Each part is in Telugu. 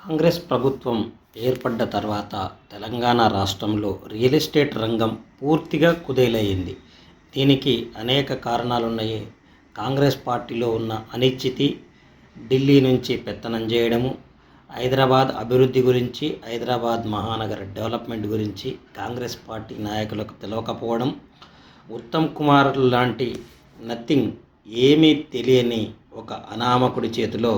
కాంగ్రెస్ ప్రభుత్వం ఏర్పడ్డ తర్వాత తెలంగాణ రాష్ట్రంలో రియల్ ఎస్టేట్ రంగం పూర్తిగా కుదేలయ్యింది దీనికి అనేక కారణాలున్నాయి. కాంగ్రెస్ పార్టీలో ఉన్న అనిశ్చితి ఢిల్లీ నుంచి పెత్తనం చేయడము హైదరాబాద్ అభివృద్ధి గురించి హైదరాబాద్ మహానగర డెవలప్మెంట్ గురించి కాంగ్రెస్ పార్టీ నాయకులకు తెలియకపోవడం ఉత్తమ్ కుమార్ లాంటి నథింగ్ ఏమీ తెలియని ఒక అనామకుడి చేతిలో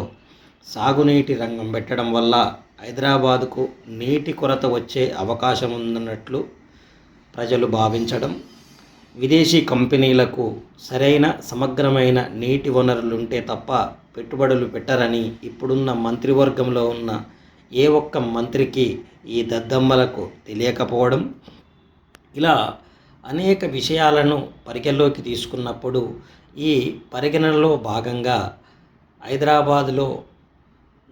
సాగునీటి రంగం పెట్టడం వల్ల హైదరాబాదుకు నీటి కొరత వచ్చే అవకాశం ఉందన్నట్లు ప్రజలు భావించడం. విదేశీ కంపెనీలకు సరైన సమగ్రమైన నీటి వనరులు ఉంటే తప్ప పెట్టుబడులు పెట్టరని ఇప్పుడున్న మంత్రివర్గంలో ఉన్న ఏ ఒక్క మంత్రికి ఈ దద్దమ్మలకు తెలియకపోవడం. ఇలా అనేక విషయాలను పరిగణలోకి తీసుకున్నప్పుడు ఈ పరిగణనలో భాగంగా హైదరాబాదులో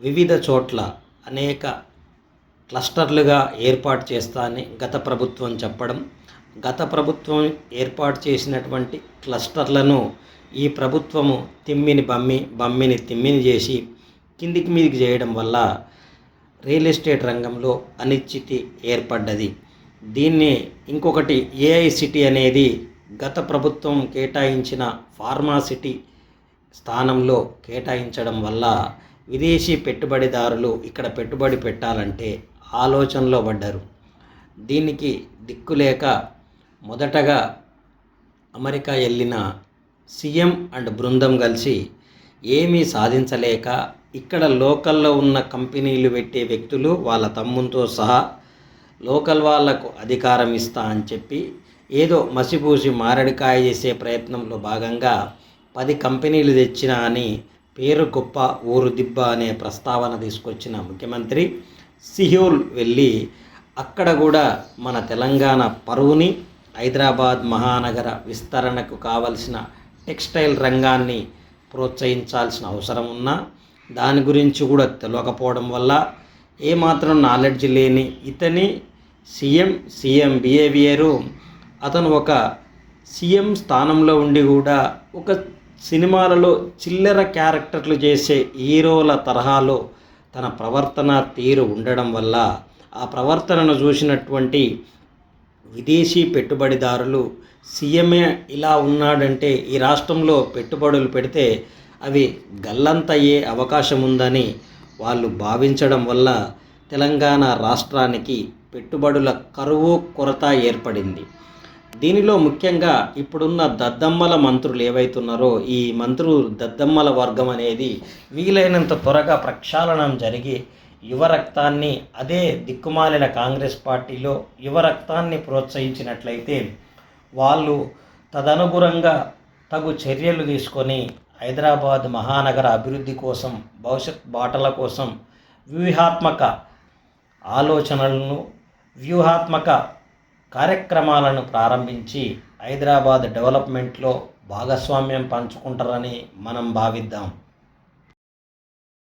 వివిధ చోట్ల అనేక క్లస్టర్లుగా ఏర్పాటు చేస్తా అని గత ప్రభుత్వం చెప్పడం గత ప్రభుత్వం ఏర్పాటు చేసినటువంటి క్లస్టర్లను ఈ ప్రభుత్వము తిమ్మిని బమ్మి బమ్మిని తిమ్మిని చేసి కిందికి మీదికి చేయడం వల్ల రియల్ ఎస్టేట్ రంగంలో అనిశ్చితి ఏర్పడ్డది. దీన్ని ఇంకొకటి ఏఐ సిటీ అనేది గత ప్రభుత్వం కేటాయించిన ఫార్మాసిటీ స్థానంలో కేటాయించడం వల్ల విదేశీ పెట్టుబడిదారులు ఇక్కడ పెట్టుబడి పెట్టాలంటే ఆలోచనలో పడ్డారు. దీనికి దిక్కులేక మొదటగా అమెరికా వెళ్ళిన సీఎం అండ్ బృందం కలిసి ఏమీ సాధించలేక ఇక్కడ లోకల్లో ఉన్న కంపెనీలు పెట్టే వ్యక్తులు వాళ్ళ తమ్ముతో సహా లోకల్ వాళ్ళకు అధికారం ఇస్తా అని చెప్పి ఏదో మసిపూసి మారడికాయ చేసే ప్రయత్నంలో భాగంగా పది కంపెనీలు తెచ్చినా అని పేరు గొప్ప ఊరు దిబ్బ అనే ప్రస్తావన తీసుకొచ్చిన ముఖ్యమంత్రి సిహోల్ వెళ్ళి అక్కడ కూడా మన తెలంగాణ పరువుని హైదరాబాద్ మహానగర విస్తరణకు కావలసిన టెక్స్టైల్ రంగాన్ని ప్రోత్సహించాల్సిన అవసరం ఉన్నా దాని గురించి కూడా తెలియకపోవడం వల్ల ఏమాత్రం నాలెడ్జ్ లేని ఇతని సీఎం సీఎం బిహేవియరు. అతను ఒక సీఎం స్థానంలో ఉండి కూడా ఒక సినిమాలలో చిల్లర క్యారెక్టర్లు చేసే హీరోల తరహాలో తన ప్రవర్తన తీరు ఉండడం వల్ల ఆ ప్రవర్తనను చూసినటువంటి విదేశీ పెట్టుబడిదారులు సీఎంఏ ఇలా ఉన్నాడంటే ఈ రాష్ట్రంలో పెట్టుబడులు పెడితే అవి గల్లంతయ్యే అవకాశం ఉందని వాళ్ళు భావించడం వల్ల తెలంగాణ రాష్ట్రానికి పెట్టుబడుల కరువు కొరత ఏర్పడింది. దీనిలో ముఖ్యంగా ఇప్పుడున్న దద్దమ్మల మంత్రులు ఏవైతున్నారో ఈ మంత్రులు దద్దమ్మల వర్గం అనేది వీలైనంత త్వరగా ప్రక్షాళనం జరిగి యువ రక్తాన్ని అదే దిక్కుమాలిన కాంగ్రెస్ పార్టీలో యువ రక్తాన్ని ప్రోత్సహించినట్లయితే వాళ్ళు తదనుగుణంగా తగు చర్యలు తీసుకొని హైదరాబాద్ మహానగర అభివృద్ధి కోసం భవిష్యత్ బాటల కోసం వ్యూహాత్మక ఆలోచనలను వ్యూహాత్మక కార్యక్రమాలను ప్రారంభించి హైదరాబాద్ డెవలప్మెంట్లో భాగస్వామ్యం పంచుకుంటారని మనం భావిద్దాం.